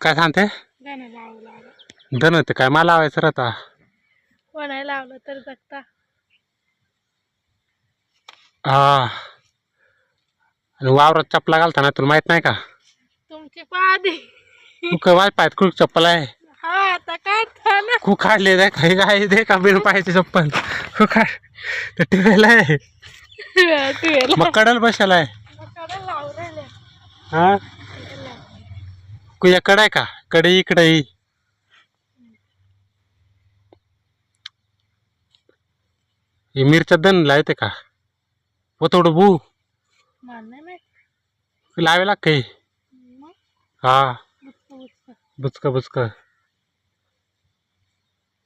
काय सांगते? गाणं लावलं लावलं धन ते काय? मला लावायचं राहता. कोणाला लावलं तर जगता. हा. आणि वावरात चपला घालता ना तुला माहीत नाही का? तुमची पादी. तू काय माझ्या पायात खूप चप्पल आहे? हा आता काढता ना खूप काढले दे काही काय दे का बिन पायाची चप्पल? खूप काढ ते टिवेला आहे. मग कडल बसायला आहे. हा? कुया कड आहे का? कडे इकडे. ही मिरच्या दन लावते का? बू. मला नाही माहीत लावे लाग काही. हा. बुचकं बुचकं.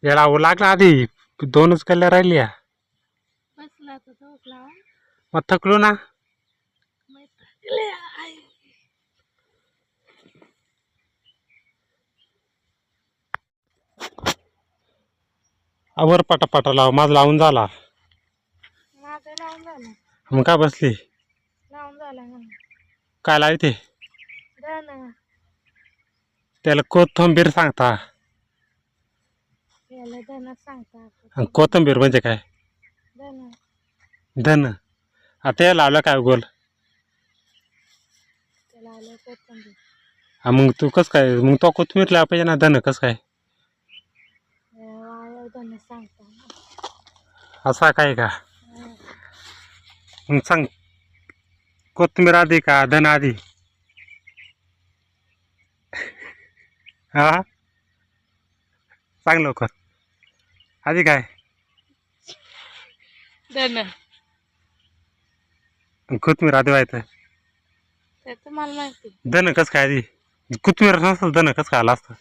याला लागला आधी. दोनच कल्ल्या राहिल्या. लावा मग थकलो ना. आवर पटापटा लाव माझ लावून झाला. माझं लावून झालं. मग का बसली? लावून झालं म्हणून. काय लावते? धन. त्याला कोथंबीर सांगता. याला सांगता. आणि कोथंबीर म्हणजे काय? धन. धन. आता हे लावलं काय गोल त्याला आलं कोथिंबीर. हा मग तू कस काय मग तो कोथंबीर लावा पाहिजे ना धन कस काय? सांगता असा काय का? मग सांग. कोथंबीर आधी का? धन आधी? हा? सांग लवकर. आधी काय? धन. आणि कोथंबीर आधी व्हायचं. माहिती. धन कस काय आधी? कोथंबीर नसेल धन कस काय आला असतं?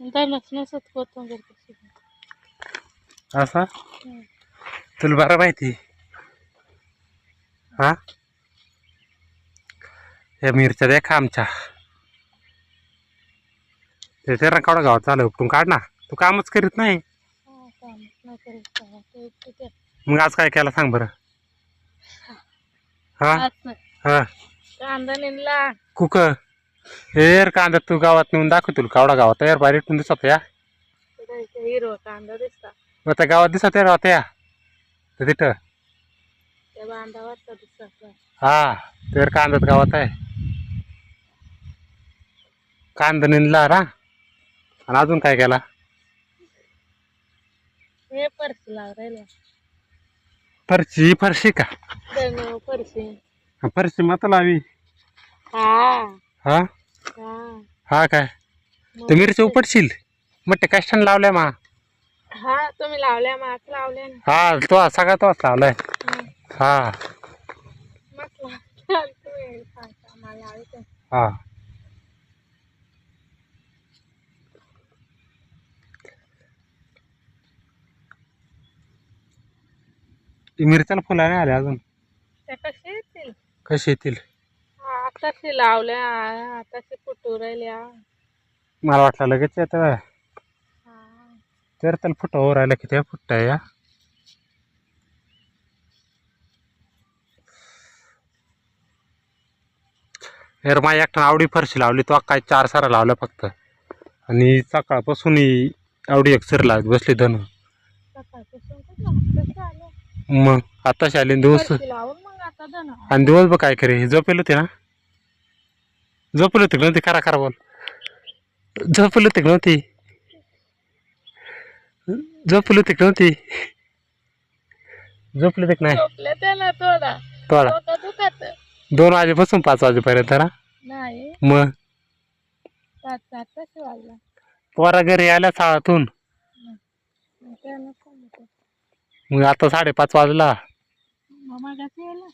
धनच नसत कोथिंबीर कशी असा. तुला बरं माहिती हा? या मिरच्या द्या का आमच्या. ते ते रंकावडा गावात चालू उपटून काढ ना. तू कामच करीत नाही. हा, मग आज काय केलं सांग बरं. हा. हा? कांदा कुक? हेर कांदा तू गावात नेऊन दाखव तुला. कावडा गावात यार ठेवून दिसत या. हिरवा कांदा दिसता. मग त्या गावात दिसत यार होत्या या तर तिथं. त्या बांधावरचा दिसत हा तर कांदा गावात आहे. कांदा निंदला रा. आणि अजून काय केला? हे परशी लाव राहिले फरशी फरशी का? परशी फरशी. मत लावी. हा. हा? हा. हा काय? ते मिरची उपटशील मग ते कष्टाने लावल्या मा. हा तुम्ही लावल्या ना. हा तो सगळा तोच लावलाय? हं. म्हटलं चाल तुम्ही सांगता मला लावायचं ती मिरच्याला फुला नाही आल्या अजून? त्या कशा येतील? कशी येतील? हा, आताशी लावल्या आताशी फुटू राहिल्या. मला वाटलं लगेच येतं. तर त्याला फुटावर राहिलं किती फुट्टा या. यार माझ्या एकटा आवडी फरशी लावली तो काय चार सारा लावलं फक्त. आणि सकाळपासून आवडी एक सर लावत बसली धन. मग आताच आले न दिवस आता आणि दिवस बघ काय करे? झोपेल होते ना? झोपेल होते का नव्हती? करा करा बोल. झोपेल होते का नव्हती? झोपेल होते का नव्हती झोपले होते का नाही? झोपले त्याला थोडा. थोडा. डोकं दुखत. दोन वाजेपासून पाच वाजेपर्यंत ना? नाही. मग? पाच सात कसे वाजला. पोरा घरी आल्या शाळातून. मग त्यानं फोन केला. मग आता साडेपाच वाजला. यायला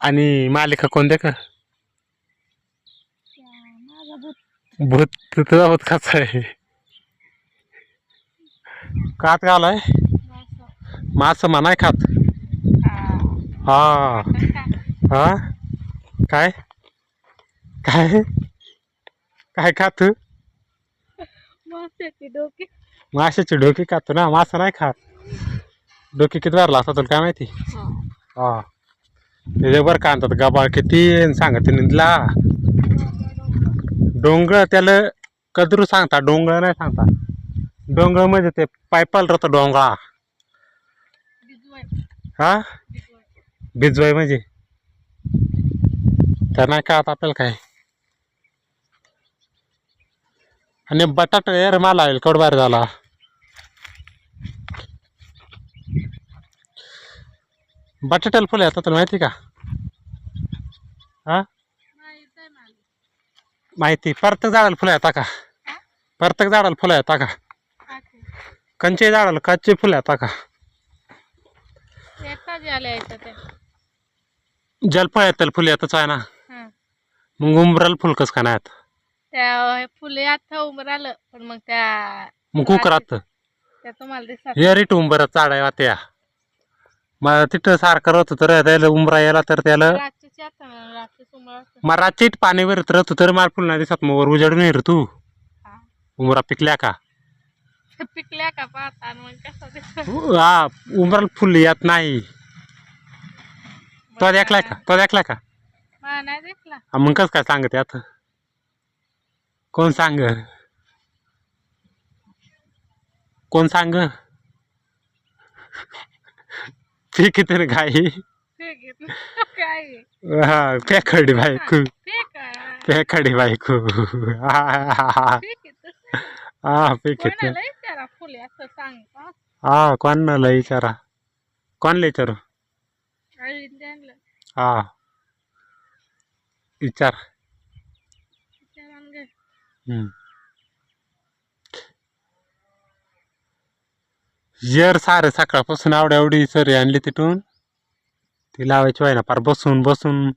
आणि मालिका कोण दे का त्या माझा भूत. भूत तुझा भूत कसा आहे? कात घालाय? मासा. मास म्हणाय खात. हा. हा? काय? काय? काय काय खात? माशाची डोकी. खातो ना? मासा नाही खात. डोकी किती वारला असता तुला काय माहिती? हा. हा. बरं का आणतात गबाळ किती सांगत निंदला. डोंगर त्याला कदरू सांगता डोंगर नाही सांगता. डोंगर म्हणजे ते पायपाल राहतं डोंगळा हा? बिजवाय भिजवाय म्हणजे तर नाही का आता आपल्याला काय? आणि बटाटा यार मला येईल कडबार झाला. बटाट्याला फुलं येतात तुला माहिती का? हा? माहीत. प्रत्येक झाडाला फुलं येतात का? प्रत्येक झाडाला फुलं येतात का. कंचे झाडाला कच्चे फुलं येतात का यायचं ते. जलफळ येतात फुलं येतच आहे ना हा. मग उंबराला फुल कसं का नाही येत? त्या फुले आता राहिलं पण मग त्या मग कुकरात त्या तुम्हाला दिसत हे रिट उंबरा चाडाय त्या मग तिथं सारखं राहत तर त्याला उंबरा यायला तर त्याला आता उमळ मग पाणी वरत राहतो तर मला फुल नाही दिसत मग वर उजाडून ये रे तू. उंबरा पिकल्या का? पिकल्या का पाहता आणि मग कसं दिसत हा उंबराला फुल येत नाही. तो देखलाय का? तो देखलाय का? हा नाही दिसला हा, मग कसं काय सांगत यात कोण सांग? कोण सांग? तर गाई ठीक आहे काय? हा पेखडी बायको. ठीक आहे पेखडी बायको. हा ठीक आहे तसं. पीक कोणाला विचारा फुले असं सांग हा. हा कोणाला विचारा कोणला विचारू त्यांना हा विचार विचारून घे. हम्म. सारे सकाळपासून आवड्या एवढी सरी आणली तिथून ती लावायची व्हाय ना पार बसून बसून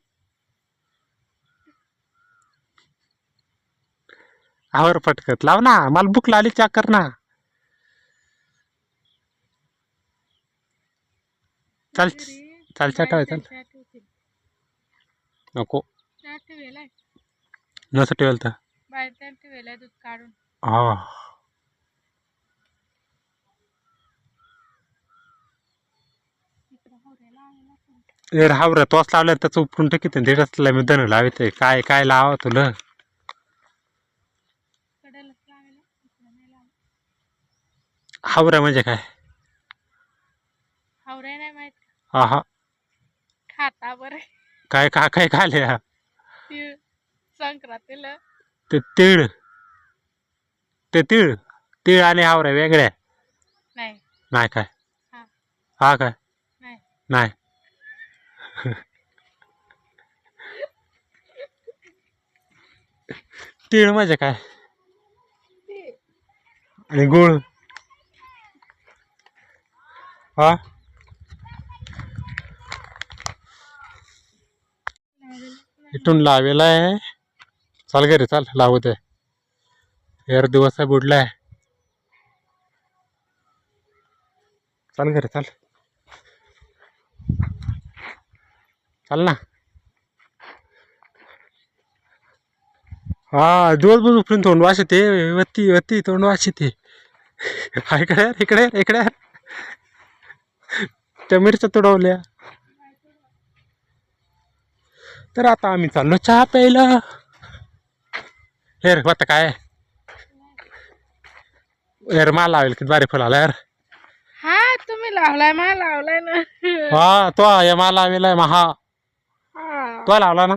आवर पटकत लाव ना मला भूक लागली चाकर ना. चाल चाल चाटावे चाल. नको. नसं ठेवेल तर. हा ए राहावर तोच लावला त्याचं उपटून टाकी ते दीडच मी धन लावित काय काय लावा तुला? हावरा म्हणजे काय? हावराय नाही माहीत हा हा. खाता बरं. काय का काय खाले तीळ संक्रांतीला. ते तीळ. ते तीळ. तीळ आणि हावऱ्या वेगळ्या. नाही. नाही काय? हा. हा काय? नाही. नाही. तीळ म्हणजे काय? तीळ. आणि गुळ. हा? इथून लावेला आहे. चाल घरी चाल. लावू आहे यार दिवस आहे बुडलाय चाल घरी चाल. चाल ना. हा दिवसभर उठून तोंड वाश येते वत्ती वत्ती तोंड वाश येते इकडे इकडे इकडे त्या मिरच्या तुडवल्या. तर आता आम्ही चाललो चहा प्यायला. हे रे आता काय? यार मला लावेल किती बारी फुल आला यार. हा तुम्ही लावलाय मला लावलाय ना. हा तो या मला लावेलाय महा. हा. तो लावला ना.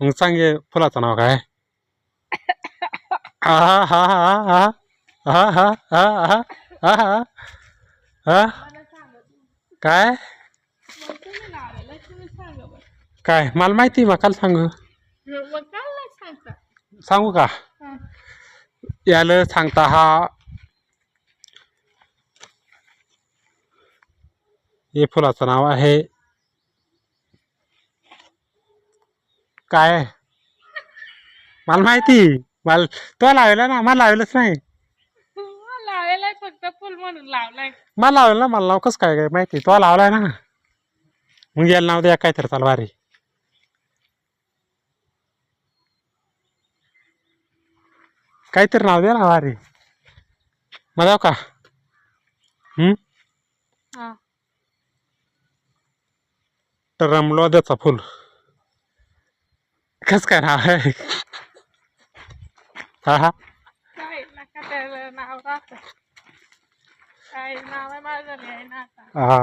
मग सांगे फुलाचं नाव काय? हा हा हा हा हा हा हा हा हा हा हा. काय? काय? मला माहिती मग काल सांगू. सांगू का? याला सांगता हा. हे फुलाचं नाव आहे. काय? मला माहिती. मला तो लावला ना मला लावलंच नाही. फक्त फुल म्हणून लावलाय. मला लावलं ना मला नाव कसं काय काय माहिती तो लावलाय ना. मग याला नाव द्या काय तर चाल वारी काहीतरी नाव द्या ना वारी मग जाऊ का? हम्म? हा. रमलो द्याचा फुल. कस काय नाव आहे? हा हा. काय नका त्याला नाव राहतं. काय नाव आहे माझं लिहायला आता हा.